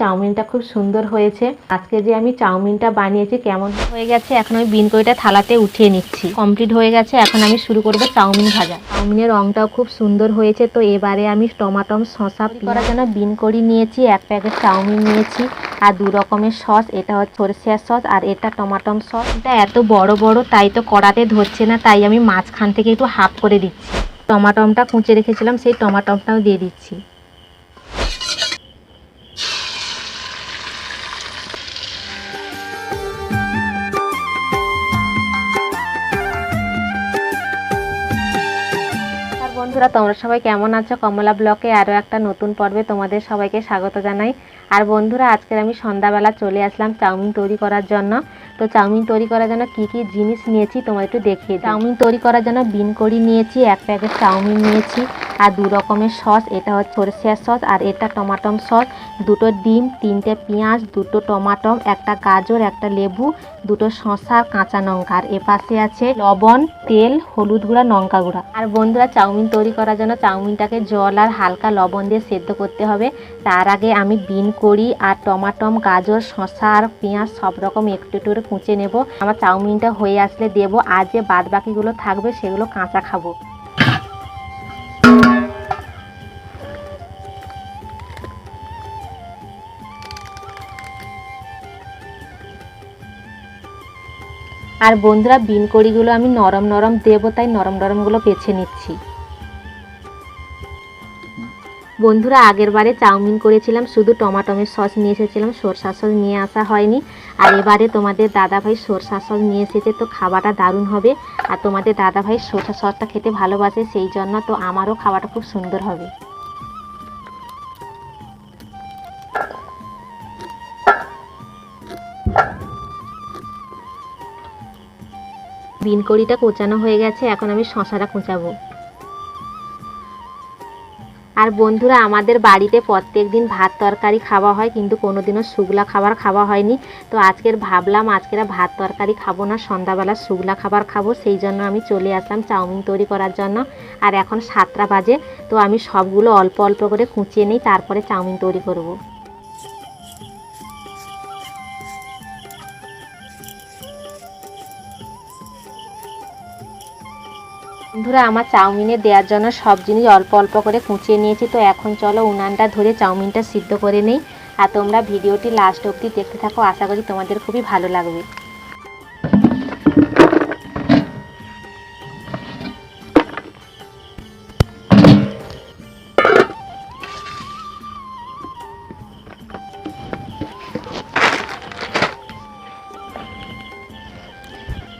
চাউমিনটা খুব সুন্দর হয়েছে। আজকে যে আমি চাউমিনটা বানিয়েছি কেমন হয়ে গেছে এখন আমি বিন কড়িটা থালাতে উঠিয়ে নিচ্ছি। কমপ্লিট হয়ে গেছে এখন আমি শুরু করব চাউমিন ভাজা। চাউমিনের রংটাও খুব সুন্দর হয়েছে তো এবারে আমি টমাটম শসা করার জন্য বিন কড়ি নিয়েছি এক প্যাকেট চাউমিন নিয়েছি আর দু রকমের সস এটা হচ্ছে সরষের সস আর এটা টমাটম সস। এটা এত বড় বড় তাই তো কড়াতে ধরছে না তাই আমি মাঝখান থেকে একটু হাফ করে দিচ্ছি। টমাটমটা কুঁচে রেখেছিলাম সেই টমাটমটাও দিয়ে দিচ্ছি। বন্ধুরা, তোমরা সবাই কেমন আছো? কমলা ব্লকে আরও একটা নতুন পর্বে তোমাদের সবাইকে স্বাগত জানাই। আর বন্ধুরা আজকের আমি সন্ধ্যাবেলা চলে আসলাম চাউমিন তৈরি করার জন্য। তো চাউমিন তৈরি করার জন্য কি কি জিনিস নিয়েছি তোমার একটু দেখিয়ে চাউমিন তৈরি করার জন্য বিন কড়ি নিয়েছি, এক প্যাকেট চাউমিন নিয়েছি, আর দু রকমের সস, এটা হচ্ছে সরষের সস, আর এটা টমাটম সস। দুটো ডিম, তিনটে পেঁয়াজ, দুটো টমাটম, একটা গাজর, একটা লেবু, দুটো শসা, কাঁচা লঙ্কা, আর এপাশে আছে লবণ, তেল, হলুদ গুঁড়া, লঙ্কা গুঁড়া। আর বন্ধুরা, চাউমিন তৈরি করার জন্য চাউমিনটাকে জল আর হালকা লবণ দিয়ে সেদ্ধ করতে হবে। তার আগে আমি বিন করি আর টমাটম, গাজর, শসা আর পেঁয়াজ সব রকম একটু একটু করে কুচে নেব। আমার চাউমিনটা হয়ে আসলে দেবো। আর যে বাদ বাকিগুলো থাকবে সেগুলো কাঁচা খাব। আর বন্ধুরা, বিন, কড়িগুলো আমি নরম নরম দেবো, তাই নরম নরমগুলো বেছে নিচ্ছি। বন্ধুরা, আগের বারে চাউমিন করেছিলাম, শুধু টমাটমের সস নিয়ে এসেছিলাম, সরষার সস নিয়ে আসা হয়নি। আর এবারে তোমাদের দাদাভাই সরষার সস নিয়ে এসেছে, তো খাবারটা দারুণ হবে। আর তোমাদের দাদাভাই সরষার সসটা খেতে ভালোবাসে, সেই জন্য তো আমারও খাবারটা খুব সুন্দর হবে। বিন কড়িটা কোচানো হয়ে গেছে, এখন আমি শশাটা কোচাবো। আর বন্ধুরা, আমাদের বাড়িতে প্রত্যেক দিন ভাত তরকারি খাওয়া হয়, কিন্তু কোনোদিনও শুকলা খাবার খাওয়া হয়নি তো আজকের ভাবলাম, আজকের ভাত তরকারি খাব না, সন্ধ্যাবেলা শুকলা খাবার খাব, সেই জন্য আমি চলে আসলাম চাউমিন তৈরি করার জন্য আর এখন সাতটা বাজে, তো আমি সবগুলো অল্প অল্প করে কুঁচিয়ে নিই, তারপরে চাউমিন তৈরি করব। বন্ধুরা, আমার চাউমিনে দেওয়ার জন্য সব জিনিস অল্প অল্প করে কুঁচিয়ে নিয়েছি। তো এখন চলো উনানটা ধরে চাউমিনটা সিদ্ধ করে নেই। আর তোমরা ভিডিওটি লাস্ট অবধি দেখতে থাকো। আশা করি তোমাদের খুবই ভালো লাগবে।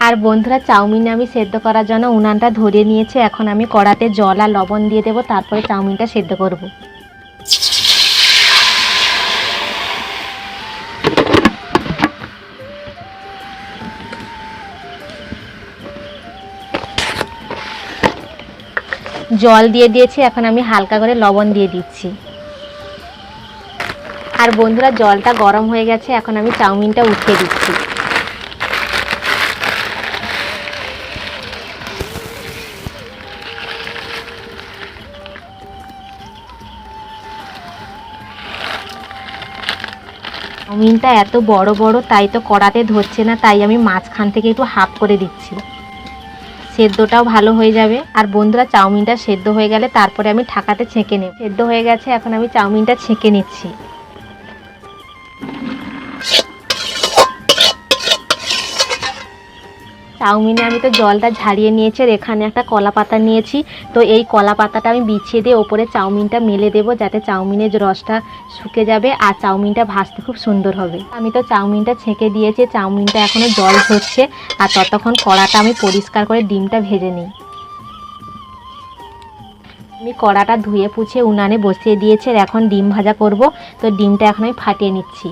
আর বন্ধুরা চাউমিন আমি সেদ্ধ করার জন্য উনানটা ধরে নিয়েছে। এখন আমি কড়াতে জল আর লবণ দিয়ে দেবো, তারপরে চাউমিনটা সেদ্ধ করব। জল দিয়ে দিয়েছি, এখন আমি হালকা করে লবণ দিয়ে দিচ্ছি। আর বন্ধুরা জলটা গরম হয়ে গেছে, এখন আমি চাউমিনটা উঠিয়ে দিচ্ছি। চাউমিনটা এত বড় বড়, তাই তো কড়াতে ধরছে না, তাই আমি মাঝখান থেকে একটু হাফ করে দিচ্ছি। সেদ্ধটাও ভালো হয়ে যাবে। আর বন্ধুরা, চাউমিনটা সেদ্ধ হয়ে গেলে তারপরে আমি ঠাকাতে ছেঁকে নেব। সেদ্ধ হয়ে গেছে, এখন আমি চাউমিনটা ছেঁকে নিচ্ছি। চাউমিনে আমি তো জলটা ঝারিয়ে নিয়েছি আর এখানে একটা কলা পাতা নিয়েছি। তো এই কলা পাতাটা আমি বিছিয়ে দিয়ে ওপরে চাউমিনটা মেলে দেবো যাতে চাউমিনের রসটা শুকে যাবে আর চাউমিনটা ভাজতে খুব সুন্দর হবে। আমি তো চাউমিনটা ছেঁকে দিয়েছি, চাউমিনটা এখনও জল ঝরছে আর ততক্ষণ কড়াটা আমি পরিষ্কার করে ডিমটা ভেজে নিই। আমি কড়াটা ধুয়ে পুছে উনানে বসিয়ে দিয়েছি আর এখন ডিম ভাজা করব। তো ডিমটা এখন আমি ফাটিয়ে নিচ্ছি।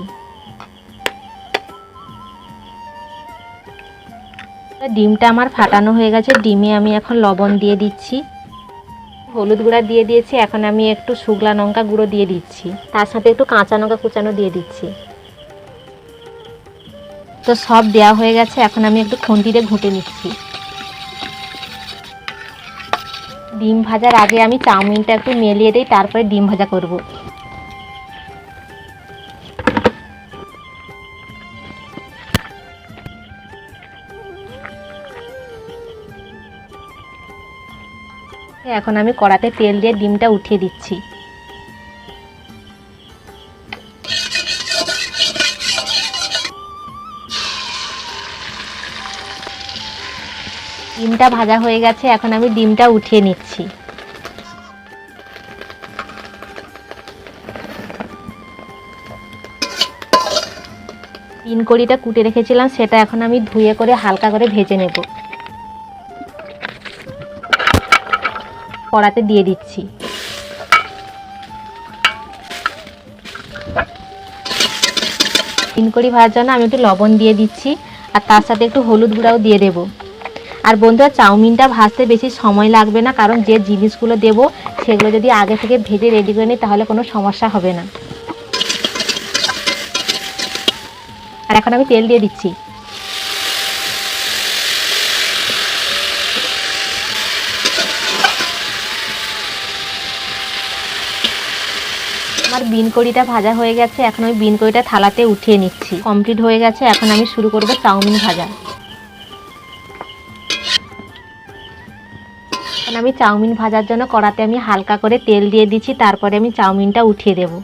ডিমটা আমার ফাটানো হয়ে গেছে। ডিমে আমি এখন লবণ দিয়ে দিচ্ছি। হলুদ গুঁড়া দিয়ে দিয়েছি। এখন আমি একটু শুকলা লঙ্কা গুঁড়ো দিয়ে দিচ্ছি। তার সাথে একটু কাঁচা লঙ্কা কুচানো দিয়ে দিচ্ছি। তো সব দেওয়া হয়ে গেছে। এখন আমি একটু খুন্তিতে ঘুঁটে নিচ্ছি। ডিম ভাজার আগে আমি চাউমিনটা একটু মেলিয়ে দিই, তারপরে ডিম ভাজা করব। এখন আমি কড়াতে তেল দিয়ে ডিমটা উঠিয়ে দিচ্ছি। ডিমটা ভাজা হয়ে গেছে, এখন আমি ডিমটা উঠিয়ে নিচ্ছি। পিনকড়িটা কুটে রেখেছিলাম, সেটা এখন আমি ধুয়ে করে হালকা করে ভেজে নেব। কড়াতে দিয়ে দিচ্ছি। পিনকড়ি ভাজার জন্য আমি একটু লবণ দিয়ে দিচ্ছি, আর তার সাথে একটু হলুদ গুঁড়াও দিয়ে দেবো। আর বন্ধুরা, চাউমিনটা ভাজতে বেশি সময় লাগবে না, কারণ যে জিনিসগুলো দেবো, সেগুলো যদি আগে থেকে ভেজে রেডি করে নিই, তাহলে কোনো সমস্যা হবে না। আর এখন আমি তেল দিয়ে দিচ্ছি। আমার বিন কড়িটা ভাজা হয়ে গেছে, এখন আমি বিন কড়িটা থালাতে উঠিয়ে নিচ্ছি। কমপ্লিট হয়ে গেছে, এখন আমি শুরু করব চাউমিন ভাজা। আমি চাউমিন ভাজার জন্য কড়াতে আমি হালকা করে তেল দিয়ে দিচ্ছি, তারপরে আমি চাউমিনটা উঠিয়ে দেবো।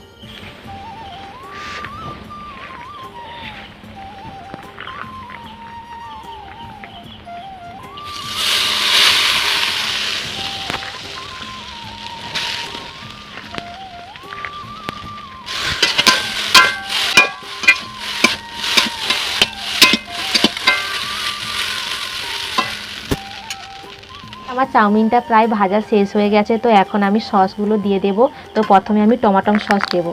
আমার চাউমিনটা প্রায় ভাজা শেষ হয়ে গেছে, তো এখন আমি সসগুলো দিয়ে দেব। তো প্রথমে আমি টমাটোম সস দেব।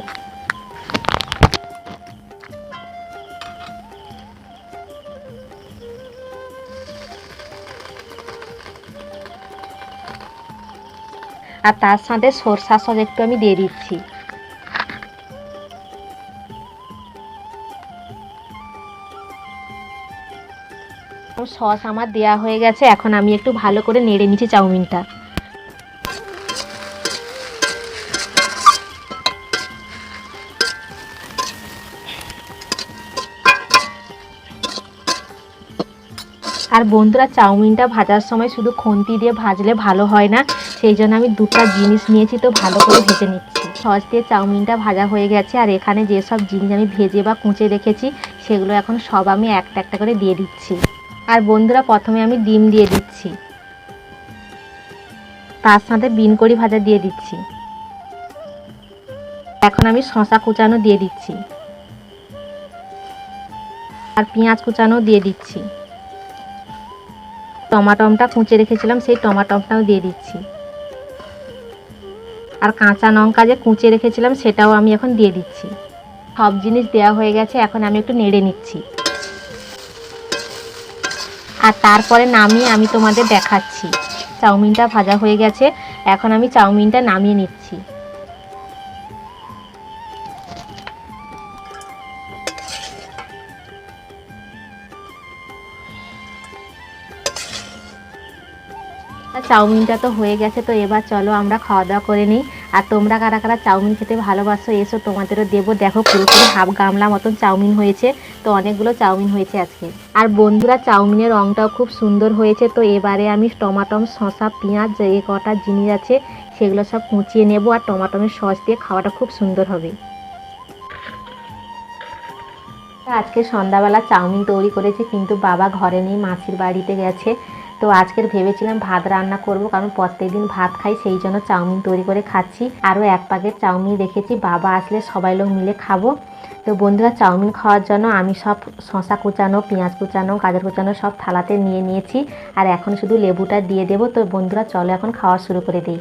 আর তার সাথে সরষা সস একটু আমি দিয়ে দিচ্ছি। সস আমার দেয়া হয়ে গেছে, এখন আমি একটু ভালো করে নেড়ে নিচ্ছি চাউমিনটা। আর বন্ধুরা, চাউমিনটা ভাজার সময় শুধু খুন্তি দিয়ে ভাজলে ভালো হয় না, সেই জন্য আমি দুটা জিনিস নিয়েছি তো ভালো করে ভেজে নিচ্ছি। সস দিয়ে চাউমিনটা ভাজা হয়ে গেছে, আর এখানে যেসব জিনিস আমি ভেজে বা কুঁচে রেখেছি, সেগুলো এখন সব আমি একটা একটা করে দিয়ে দিচ্ছি। আর বন্ধুরা, প্রথমে আমি ডিম দিয়ে দিচ্ছি। তার সাথে বিন করি ভাজা দিয়ে দিচ্ছি। এখন আমি শশা কুচানো দিয়ে দিচ্ছি। আর পেঁয়াজ কুচানো দিয়ে দিচ্ছি। টমাটমটা কুচে রেখেছিলাম, সেই টমাটমটাও দিয়ে দিচ্ছি। আর কাঁচা লঙ্কা যে কুচে রেখেছিলাম, সেটাও আমি এখন দিয়ে দিচ্ছি। সব জিনিস দেওয়া হয়ে গেছে, এখন আমি একটু নেড়ে নিচ্ছি। আর তারপরে নামিয়ে আমি তোমাদের দেখাচ্ছি। চাউমিনটা ভাজা হয়ে গেছে। এখন আমি চাউমিনটা নামিয়ে নিচ্ছি। চাউমিনটা তো হয়ে গেছে, তো এবার চলো আমরা খাওয়া দাওয়া করে নিই। আর তোমরা কারা কারা চাউমিন খেতে ভালোবাসো, এসো তোমাদেরও দেবো। দেখো পুরোপুরি হাফ গামলা মতন চাউমিন হয়েছে। তো অনেকগুলো চাউমিন হয়েছে আজকে। আর বন্ধুরা, চাউমিনের রঙটাও খুব সুন্দর হয়েছে। তো এবারে আমি টমাটম, শসা, পেঁয়াজ যে কটা জিনিস আছে, সেগুলো সব কুচিয়ে নেব আর টমাটমের সস দিয়ে খাওয়াটা খুব সুন্দর হবে। আজকে সন্ধ্যাবেলা চাউমিন তৈরি করেছি, কিন্তু বাবা ঘরে নেই, মাসির বাড়িতে গেছে। তো আজকের ভেবেছিলাম ভাত রান্না করব, কারণ প্রত্যেকদিন ভাত খাই, সেই জন্য চাউমিন তৈরি করে খাচ্ছি। আরও এক প্যাকেট চাউমিন রেখেছি, বাবা আসলে সবাই লোক মিলে খাব। তো বন্ধুরা চাউমিন খাওয়ার জন্য আমি সব শশা কুচানো, পেঁয়াজ কুচানো, গাজর কুচানো সব থালাতে নিয়ে নিয়েছি। আর এখন শুধু লেবুটা দিয়ে দেবো। তো বন্ধুরা চলো এখন খাওয়া শুরু করে দিই।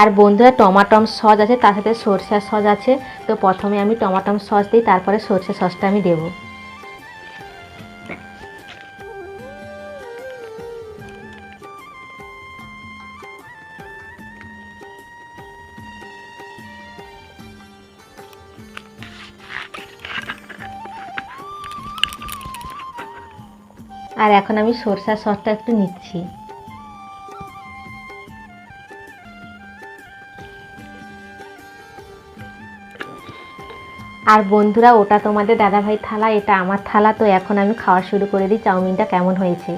আর বন্ধুরা টমাটম সস আছে, তার সাথে সরষের সস আছে। তো প্রথমে আমি টমাটম সস দিই, তারপরে সরষে সসটা আমি দেবো। আর এখন আমি সরষার সসটা একটু নিচ্ছি। আর বন্ধুরা, ওটা তোমাদের দাদাভাই থালা, এটা আমার থালা, তো এখন আমি খাওয়া শুরু করে দিই। চাউমিনটা কেমন হয়েছে?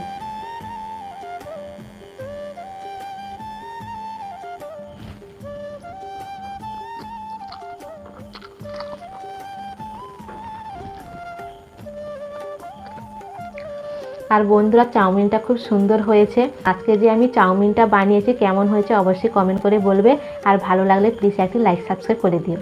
আর বন্ধুরা, চাউমিনটা খুব সুন্দর হয়েছে। আজকে যে আমি চাউমিনটা বানিয়েছি, কেমন হয়েছে অবশ্যই কমেন্ট করে বলবে। আর ভালো লাগলে প্লিজ একটি লাইক সাবস্ক্রাইব করে দিও।